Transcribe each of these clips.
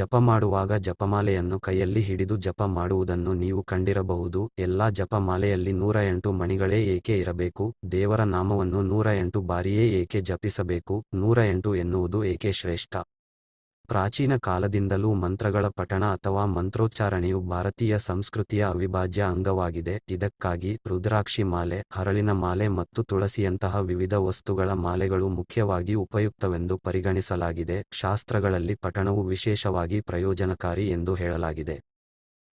ಜಪ ಮಾಡುವಾಗ ಜಪಮಾಲೆಯನ್ನು ಕೈಯಲ್ಲಿ ಹಿಡಿದು ಜಪ ಮಾಡುವುದನ್ನು ನೀವು ಕಂಡಿರಬಹುದು. ಎಲ್ಲಾ ಜಪಮಾಲೆಯಲ್ಲಿ ನೂರ ಎಂಟು ಮಣಿಗಳೇ ಏಕೆ ಇರಬೇಕು? ದೇವರ ನಾಮವನ್ನು ನೂರ ಎಂಟು ಬಾರಿಯೇ ಏಕೆ ಜಪಿಸಬೇಕು? ನೂರ ಎಂಟು ಎನ್ನುವುದು ಏಕೆ ಶ್ರೇಷ್ಠ? ಪ್ರಾಚೀನ ಕಾಲದಿಂದಲೂ ಮಂತ್ರಗಳ ಪಠಣ ಅಥವಾ ಮಂತ್ರೋಚ್ಚಾರಣೆಯು ಭಾರತೀಯ ಸಂಸ್ಕೃತಿಯ ಅವಿಭಾಜ್ಯ ಅಂಗವಾಗಿದೆ. ಇದಕ್ಕಾಗಿ ರುದ್ರಾಕ್ಷಿ ಮಾಲೆ, ಹರಳಿನ ಮಾಲೆ ಮತ್ತು ತುಳಸಿಯಂತಹ ವಿವಿಧ ವಸ್ತುಗಳ ಮಾಲೆಗಳು ಮುಖ್ಯವಾಗಿ ಉಪಯುಕ್ತವೆಂದು ಪರಿಗಣಿಸಲಾಗಿದೆ. ಶಾಸ್ತ್ರಗಳಲ್ಲಿ ಪಠಣವು ವಿಶೇಷವಾಗಿ ಪ್ರಯೋಜನಕಾರಿ ಎಂದು ಹೇಳಲಾಗಿದೆ.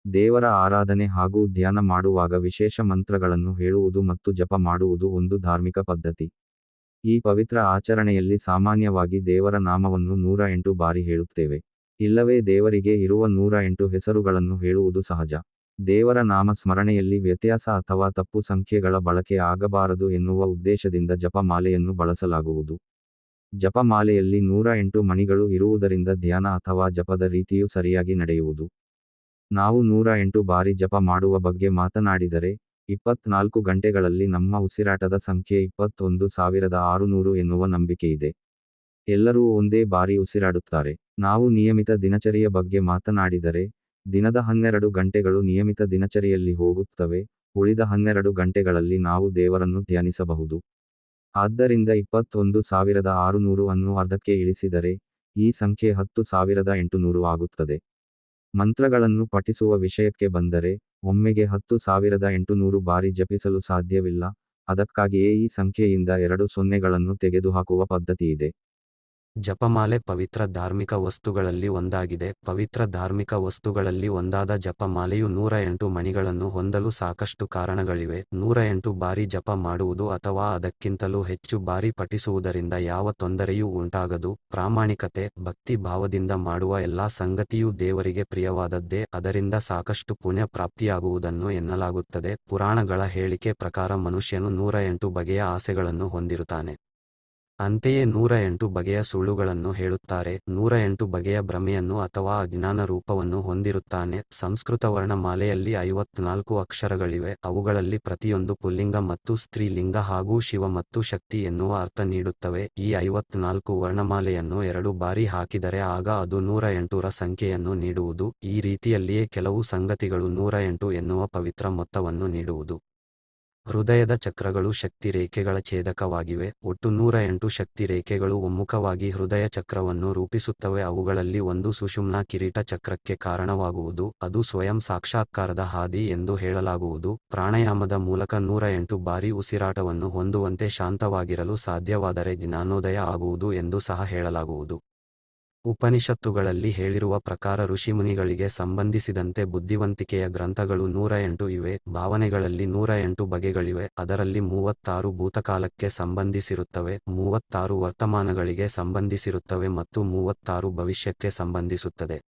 ದೇವರ ಆರಾಧನೆ ಹಾಗೂ ಧ್ಯಾನ ಮಾಡುವಾಗ ವಿಶೇಷ ಮಂತ್ರಗಳನ್ನು ಹೇಳುವುದು ಮತ್ತು ಜಪ ಮಾಡುವುದು ಒಂದು ಧಾರ್ಮಿಕ ಪದ್ಧತಿ. ಈ ಪವಿತ್ರ ಆಚರಣೆಯಲ್ಲಿ ಸಾಮಾನ್ಯವಾಗಿ ದೇವರ ನಾಮವನ್ನು ನೂರ ಎಂಟು ಬಾರಿ ಹೇಳುತ್ತೇವೆ. ಇಲ್ಲವೇ ದೇವರಿಗೆ ಇರುವ ನೂರ ಎಂಟು ಹೆಸರುಗಳನ್ನು ಹೇಳುವುದು ಸಹಜ. ದೇವರ ನಾಮ ಸ್ಮರಣೆಯಲ್ಲಿ ವ್ಯತ್ಯಾಸ ಅಥವಾ ತಪ್ಪು ಸಂಖ್ಯೆಗಳ ಬಳಕೆ ಆಗಬಾರದು ಎನ್ನುವ ಉದ್ದೇಶದಿಂದ ಜಪಮಾಲೆಯನ್ನು ಬಳಸಲಾಗುವುದು. ಜಪಮಾಲೆಯಲ್ಲಿ ನೂರ ಎಂಟು ಮಣಿಗಳು ಇರುವುದರಿಂದ ಧ್ಯಾನ ಅಥವಾ ಜಪದ ರೀತಿಯು ಸರಿಯಾಗಿ ನಡೆಯುವುದು. ನಾವು ನೂರ ಎಂಟು ಬಾರಿ ಜಪ ಮಾಡುವ ಬಗ್ಗೆ ಮಾತನಾಡಿದರೆ ಇಪ್ಪತ್ನಾಲ್ಕು ಗಂಟೆಗಳಲ್ಲಿ ನಮ್ಮ ಉಸಿರಾಟದ ಸಂಖ್ಯೆ ಇಪ್ಪತ್ತೊಂದು ಸಾವಿರದ ಆರುನೂರು ಎನ್ನುವ ನಂಬಿಕೆಯಿದೆ ಎಲ್ಲರೂ ಒಂದೇ ಬಾರಿ ಉಸಿರಾಡುತ್ತಾರೆ. ನಾವು ನಿಯಮಿತ ದಿನಚರಿಯ ಬಗ್ಗೆ ಮಾತನಾಡಿದರೆ, ದಿನದ ಹನ್ನೆರಡು ಗಂಟೆಗಳು ನಿಯಮಿತ ದಿನಚರಿಯಲ್ಲಿ ಹೋಗುತ್ತವೆ, ಉಳಿದ ಹನ್ನೆರಡು ಗಂಟೆಗಳಲ್ಲಿ ನಾವು ದೇವರನ್ನು ಧ್ಯಾನಿಸಬಹುದು. ಆದ್ದರಿಂದ ಇಪ್ಪತ್ತೊಂದು ಸಾವಿರದ ಆರುನೂರು ಅನ್ನು ಅರ್ಧಕ್ಕೆ ಇಳಿಸಿದರೆ, ಈ ಸಂಖ್ಯೆ ಹತ್ತು ಸಾವಿರದ ಎಂಟುನೂರು ಆಗುತ್ತದೆ. ಮಂತ್ರಗಳನ್ನು ಪಠಿಸುವ ವಿಷಯಕ್ಕೆ ಬಂದರೆ ಒಮ್ಮೆಗೆ ಹತ್ತು ಸಾವಿರದ ಎಂಟುನೂರು ಬಾರಿ ಜಪಿಸಲು ಸಾಧ್ಯವಿಲ್ಲ. ಅದಕ್ಕಾಗಿಯೇ ಈ ಸಂಖ್ಯೆಯಿಂದ ಎರಡು ಸೊನ್ನೆಗಳನ್ನು ತೆಗೆದುಹಾಕುವ ಪದ್ಧತಿಯಿದೆ. ಜಪಮಾಲೆ ಪವಿತ್ರ ಧಾರ್ಮಿಕ ವಸ್ತುಗಳಲ್ಲಿ ಒಂದಾಗಿದೆ. ಪವಿತ್ರ ಧಾರ್ಮಿಕ ವಸ್ತುಗಳಲ್ಲಿ ಒಂದಾದ ಜಪಮಾಲೆಯು ನೂರ ಎಂಟು ಮಣಿಗಳನ್ನು ಹೊಂದಲು ಸಾಕಷ್ಟು ಕಾರಣಗಳಿವೆ. ನೂರ ಎಂಟು ಬಾರಿ ಜಪ ಮಾಡುವುದು ಅಥವಾ ಅದಕ್ಕಿಂತಲೂ ಹೆಚ್ಚು ಬಾರಿ ಪಠಿಸುವುದರಿಂದ ಯಾವ ತೊಂದರೆಯೂ ಉಂಟಾಗದು. ಪ್ರಾಮಾಣಿಕತೆ, ಭಕ್ತಿ ಭಾವದಿಂದ ಮಾಡುವ ಎಲ್ಲಾ ಸಂಗತಿಯೂ ದೇವರಿಗೆ ಪ್ರಿಯವಾದದ್ದೇ. ಅದರಿಂದ ಸಾಕಷ್ಟು ಪುಣ್ಯ ಪ್ರಾಪ್ತಿಯಾಗುವುದನ್ನು ಎನ್ನಲಾಗುತ್ತದೆ. ಪುರಾಣಗಳ ಹೇಳಿಕೆ ಪ್ರಕಾರ ಮನುಷ್ಯನು ನೂರ ಎಂಟು ಬಗೆಯ ಆಸೆಗಳನ್ನು ಹೊಂದಿರುತ್ತಾನೆ. ಅಂತೆಯೇ ನೂರ ಎಂಟು ಬಗೆಯ ಸುಳ್ಳುಗಳನ್ನು ಹೇಳುತ್ತಾರೆ. ನೂರ ಎಂಟು ಬಗೆಯ ಭ್ರಮೆಯನ್ನು ಅಥವಾ ಅಜ್ಞಾನ ರೂಪವನ್ನು ಹೊಂದಿರುತ್ತಾನೆ. ಸಂಸ್ಕೃತ ವರ್ಣಮಾಲೆಯಲ್ಲಿ ಐವತ್ನಾಲ್ಕು ಅಕ್ಷರಗಳಿವೆ. ಅವುಗಳಲ್ಲಿ ಪ್ರತಿಯೊಂದು ಪುಲ್ಲಿಂಗ ಮತ್ತು ಸ್ತ್ರೀಲಿಂಗ ಹಾಗೂ ಶಿವ ಮತ್ತು ಶಕ್ತಿ ಎನ್ನುವ ಅರ್ಥ ನೀಡುತ್ತವೆ. ಈ ಐವತ್ನಾಲ್ಕು ವರ್ಣಮಾಲೆಯನ್ನು ಎರಡು ಬಾರಿ ಹಾಕಿದರೆ ಆಗ ಅದು ನೂರ ಎಂಟುರ ಸಂಖ್ಯೆಯನ್ನು ನೀಡುವುದು. ಈ ರೀತಿಯಲ್ಲಿಯೇ ಕೆಲವು ಸಂಗತಿಗಳು ನೂರ ಎಂಟು ಎನ್ನುವ ಪವಿತ್ರ ಮೊತ್ತವನ್ನು ನೀಡುವುದು. ಹೃದಯದ ಚಕ್ರಗಳು ಶಕ್ತಿ ರೇಖೆಗಳ ಛೇದಕವಾಗಿವೆ. ಒಟ್ಟು ನೂರ ಎಂಟು ಶಕ್ತಿ ರೇಖೆಗಳು ಒಮ್ಮುಖವಾಗಿ ಹೃದಯ ಚಕ್ರವನ್ನು ರೂಪಿಸುತ್ತವೆ. ಅವುಗಳಲ್ಲಿ ಒಂದು ಸುಷುಮ್ನ ಕಿರೀಟ ಚಕ್ರಕ್ಕೆ ಕಾರಣವಾಗುವುದು. ಅದು ಸ್ವಯಂ ಸಾಕ್ಷಾತ್ಕಾರದ ಹಾದಿ ಎಂದು ಹೇಳಲಾಗುವುದು. ಪ್ರಾಣಾಯಾಮದ ಮೂಲಕ ನೂರ ಎಂಟು ಬಾರಿ ಉಸಿರಾಟವನ್ನು ಹೊಂದುವಂತೆ ಶಾಂತವಾಗಿರಲು ಸಾಧ್ಯವಾದರೆ ಜ್ಞಾನೋದಯ ಆಗುವುದು ಎಂದು ಸಹ ಹೇಳಲಾಗುವುದು. ಉಪನಿಷತ್ತುಗಳಲ್ಲಿ ಹೇಳಿರುವ ಪ್ರಕಾರ ಋಷಿಮುನಿಗಳಿಗೆ ಸಂಬಂಧಿಸಿದಂತೆ ಬುದ್ಧಿವಂತಿಕೆಯ ಗ್ರಂಥಗಳು ನೂರ ಎಂಟು ಇವೆ, ಭಾವನೆಗಳಲ್ಲಿ ನೂರ ಎಂಟು ಬಗೆಗಳಿವೆ, ಅದರಲ್ಲಿ ಮೂವತ್ತಾರು ಭೂತಕಾಲಕ್ಕೆ ಸಂಬಂಧಿಸಿರುತ್ತವೆ, ಮೂವತ್ತಾರು ವರ್ತಮಾನಗಳಿಗೆ ಸಂಬಂಧಿಸಿರುತ್ತವೆ ಮತ್ತು ಮೂವತ್ತಾರು ಭವಿಷ್ಯಕ್ಕೆ ಸಂಬಂಧಿಸುತ್ತದೆ.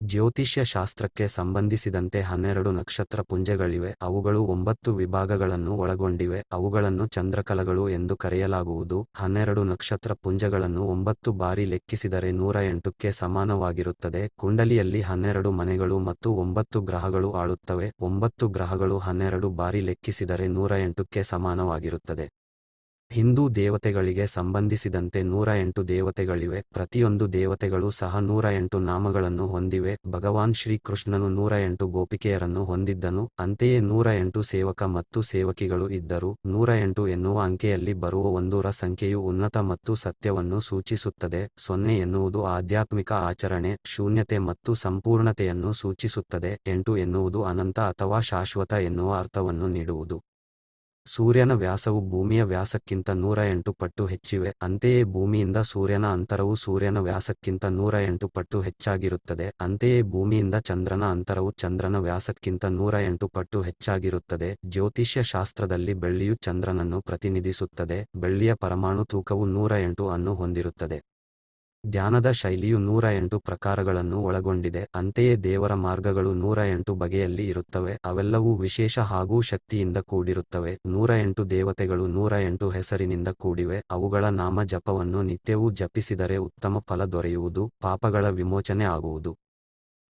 ಜ್ಯೋತಿಷ್ಯ ಶಾಸ್ತ್ರಕ್ಕೆ ಸಂಬಂಧಿಸಿದಂತೆ ಹನ್ನೆರಡು ನಕ್ಷತ್ರ ಪುಂಜಗಳಿವೆ. ಅವುಗಳು ಒಂಬತ್ತು ವಿಭಾಗಗಳನ್ನು ಒಳಗೊಂಡಿವೆ. ಅವುಗಳನ್ನು ಚಂದ್ರಕಲಗಳು ಎಂದು ಕರೆಯಲಾಗುವುದು. ಹನ್ನೆರಡು ನಕ್ಷತ್ರ ಪುಂಜಗಳನ್ನು ಒಂಬತ್ತು ಬಾರಿ ಲೆಕ್ಕಿಸಿದರೆ ನೂರ ಎಂಟಕ್ಕೆ ಸಮಾನವಾಗಿರುತ್ತದೆ. ಕುಂಡಲಿಯಲ್ಲಿ ಹನ್ನೆರಡು ಮನೆಗಳು ಮತ್ತು ಒಂಬತ್ತು ಗ್ರಹಗಳು ಆಳುತ್ತವೆ. ಒಂಬತ್ತು ಗ್ರಹಗಳು ಹನ್ನೆರಡು ಬಾರಿ ಲೆಕ್ಕಿಸಿದರೆ ನೂರ ಎಂಟಕ್ಕೆ ಸಮಾನವಾಗಿರುತ್ತದೆ. ಹಿಂದೂ ದೇವತೆಗಳಿಗೆ ಸಂಬಂಧಿಸಿದಂತೆ ನೂರ ಎಂಟು ದೇವತೆಗಳಿವೆ. ಪ್ರತಿಯೊಂದು ದೇವತೆಗಳು ಸಹ ನೂರ ಎಂಟು ನಾಮಗಳನ್ನು ಹೊಂದಿವೆ. ಭಗವಾನ್ ಶ್ರೀಕೃಷ್ಣನು ನೂರ ಎಂಟು ಗೋಪಿಕೆಯರನ್ನು ಹೊಂದಿದ್ದನು. ಅಂತೆಯೇ ನೂರ ಎಂಟು ಸೇವಕ ಮತ್ತು ಸೇವಕಿಗಳು ಇದ್ದರು. ನೂರ ಎಂಟು ಎನ್ನುವ ಅಂಕೆಯಲ್ಲಿ ಬರುವ ಒಂದೂರ ಸಂಖ್ಯೆಯು ಉನ್ನತ ಮತ್ತು ಸತ್ಯವನ್ನು ಸೂಚಿಸುತ್ತದೆ. ಸೊನ್ನೆ ಎನ್ನುವುದು ಆಧ್ಯಾತ್ಮಿಕ ಆಚರಣೆ, ಶೂನ್ಯತೆ ಮತ್ತು ಸಂಪೂರ್ಣತೆಯನ್ನು ಸೂಚಿಸುತ್ತದೆ. ಎಂಟು ಎನ್ನುವುದು ಅನಂತ ಅಥವಾ ಶಾಶ್ವತ ಎನ್ನುವ ಅರ್ಥವನ್ನು ನೀಡುವುದು. ಸೂರ್ಯನ ವ್ಯಾಸವು ಭೂಮಿಯ ವ್ಯಾಸಕ್ಕಿಂತ ನೂರ ಎಂಟು ಪಟ್ಟು ಹೆಚ್ಚಿವೆ, ಅಂತೆಯೇ ಭೂಮಿಯಿಂದ ಸೂರ್ಯನ ಅಂತರವು ಸೂರ್ಯನ ವ್ಯಾಸಕ್ಕಿಂತ ನೂರ ಎಂಟು ಪಟ್ಟು ಹೆಚ್ಚಾಗಿರುತ್ತದೆ, ಅಂತೆಯೇ ಭೂಮಿಯಿಂದ ಚಂದ್ರನ ಅಂತರವು ಚಂದ್ರನ ವ್ಯಾಸಕ್ಕಿಂತ ನೂರ ಎಂಟು ಪಟ್ಟು ಹೆಚ್ಚಾಗಿರುತ್ತದೆ. ಜ್ಯೋತಿಷ್ಯ ಶಾಸ್ತ್ರದಲ್ಲಿ ಬೆಳ್ಳಿಯು ಚಂದ್ರನನ್ನು ಪ್ರತಿನಿಧಿಸುತ್ತದೆ, ಬೆಳ್ಳಿಯ ಪರಮಾಣು ತೂಕವು ನೂರ ಎಂಟು ಅನ್ನು ಹೊಂದಿರುತ್ತದೆ. ಧ್ಯಾನದ ಶೈಲಿಯು ನೂರ ಎಂಟು ಪ್ರಕಾರಗಳನ್ನು ಒಳಗೊಂಡಿದೆ, ಅಂತೆಯೇ ದೇವರ ಮಾರ್ಗಗಳು ನೂರ ಎಂಟು ಬಗೆಯಲ್ಲಿ ಇರುತ್ತವೆ, ಅವೆಲ್ಲವೂ ವಿಶೇಷ ಹಾಗೂ ಶಕ್ತಿಯಿಂದ ಕೂಡಿರುತ್ತವೆ, ನೂರ ಎಂಟು ದೇವತೆಗಳು ನೂರ ಎಂಟು ಹೆಸರಿನಿಂದ ಕೂಡಿವೆ, ಅವುಗಳ ನಾಮ ಜಪವನ್ನು ನಿತ್ಯವೂ ಜಪಿಸಿದರೆ ಉತ್ತಮ ಫಲ ದೊರೆಯುವುದು, ಪಾಪಗಳ ವಿಮೋಚನೆ ಆಗುವುದು.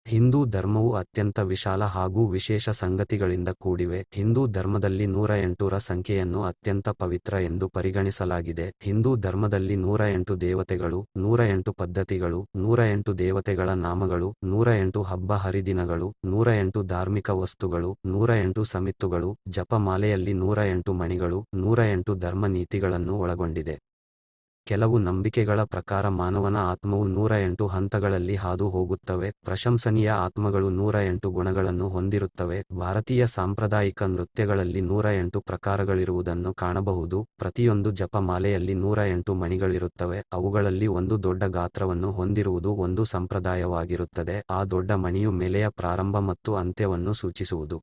ಹಿಂದೂ ಧರ್ಮವು ಅತ್ಯಂತ ವಿಶಾಲ ಹಾಗೂ ವಿಶೇಷ ಸಂಗತಿಗಳಿಂದ ಕೂಡಿವೆ. ಹಿಂದೂ ಧರ್ಮದಲ್ಲಿ ನೂರ ಎಂಟುರ ಸಂಖ್ಯೆಯನ್ನು ಅತ್ಯಂತ ಪವಿತ್ರ ಎಂದು ಪರಿಗಣಿಸಲಾಗಿದೆ. ಹಿಂದೂ ಧರ್ಮದಲ್ಲಿ ನೂರ ಎಂಟು ದೇವತೆಗಳು, ನೂರ ಎಂಟು ಪದ್ಧತಿಗಳು, ನೂರ ಎಂಟು ದೇವತೆಗಳ ನಾಮಗಳು, ನೂರ ಎಂಟು ಹಬ್ಬ ಹರಿದಿನಗಳು, ನೂರ ಎಂಟು ಧಾರ್ಮಿಕ ವಸ್ತುಗಳು, ನೂರ ಎಂಟು ಸಮಿತ್ತುಗಳು, ಜಪಮಾಲೆಯಲ್ಲಿ ನೂರ ಎಂಟು ಮಣಿಗಳು, ನೂರ ಎಂಟು ಧರ್ಮ ನೀತಿಗಳನ್ನು ಒಳಗೊಂಡಿದೆ. ಕೆಲವು ನಂಬಿಕೆಗಳ ಪ್ರಕಾರ ಮಾನವನ ಆತ್ಮವು ನೂರ ಎಂಟು ಹಂತಗಳಲ್ಲಿ ಹಾದು ಹೋಗುತ್ತವೆ ಪ್ರಶಂಸನೀಯ ಆತ್ಮಗಳು ನೂರ ಎಂಟು ಗುಣಗಳನ್ನು ಹೊಂದಿರುತ್ತವೆ. ಭಾರತೀಯ ಸಾಂಪ್ರದಾಯಿಕ ನೃತ್ಯಗಳಲ್ಲಿ ನೂರ ಎಂಟು ಪ್ರಕಾರಗಳಿರುವುದನ್ನು ಕಾಣಬಹುದು. ಪ್ರತಿಯೊಂದು ಜಪಮಾಲೆಯಲ್ಲಿ ನೂರ ಎಂಟು ಮಣಿಗಳಿರುತ್ತವೆ. ಅವುಗಳಲ್ಲಿ ಒಂದು ದೊಡ್ಡ ಗಾತ್ರವನ್ನು ಹೊಂದಿರುವುದು ಒಂದು ಸಂಪ್ರದಾಯವಾಗಿರುತ್ತದೆ. ಆ ದೊಡ್ಡ ಮಣಿಯು ಮೇಲೆಯ ಪ್ರಾರಂಭ ಮತ್ತು ಅಂತ್ಯವನ್ನು ಸೂಚಿಸುವುದು.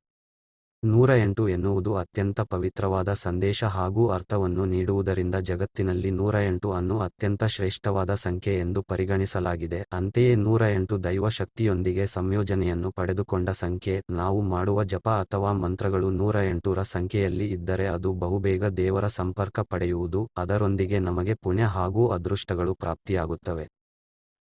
ನೂರ ಎಂಟು ಎನ್ನುವುದು ಅತ್ಯಂತ ಪವಿತ್ರವಾದ ಸಂದೇಶ ಹಾಗೂ ಅರ್ಥವನ್ನು ನೀಡುವುದರಿಂದ ಜಗತ್ತಿನಲ್ಲಿ ನೂರ ಎಂಟು ಅನ್ನು ಅತ್ಯಂತ ಶ್ರೇಷ್ಠವಾದ ಸಂಖ್ಯೆ ಎಂದು ಪರಿಗಣಿಸಲಾಗಿದೆ. ಅಂತೆಯೇ ನೂರ ಎಂಟು ದೈವ ಶಕ್ತಿಯೊಂದಿಗೆ ಸಂಯೋಜನೆಯನ್ನು ಪಡೆದುಕೊಂಡ ಸಂಖ್ಯೆ, ನಾವು ಮಾಡುವ ಜಪ ಅಥವಾ ಮಂತ್ರಗಳು ನೂರ ಎಂಟುರ ಸಂಖ್ಯೆಯಲ್ಲಿ ಇದ್ದರೆ ಅದು ಬಹುಬೇಗ ದೇವರ ಸಂಪರ್ಕ ಪಡೆಯುವುದು, ಅದರೊಂದಿಗೆ ನಮಗೆ ಪುಣ್ಯ ಹಾಗೂ ಅದೃಷ್ಟಗಳು ಪ್ರಾಪ್ತಿಯಾಗುತ್ತವೆ.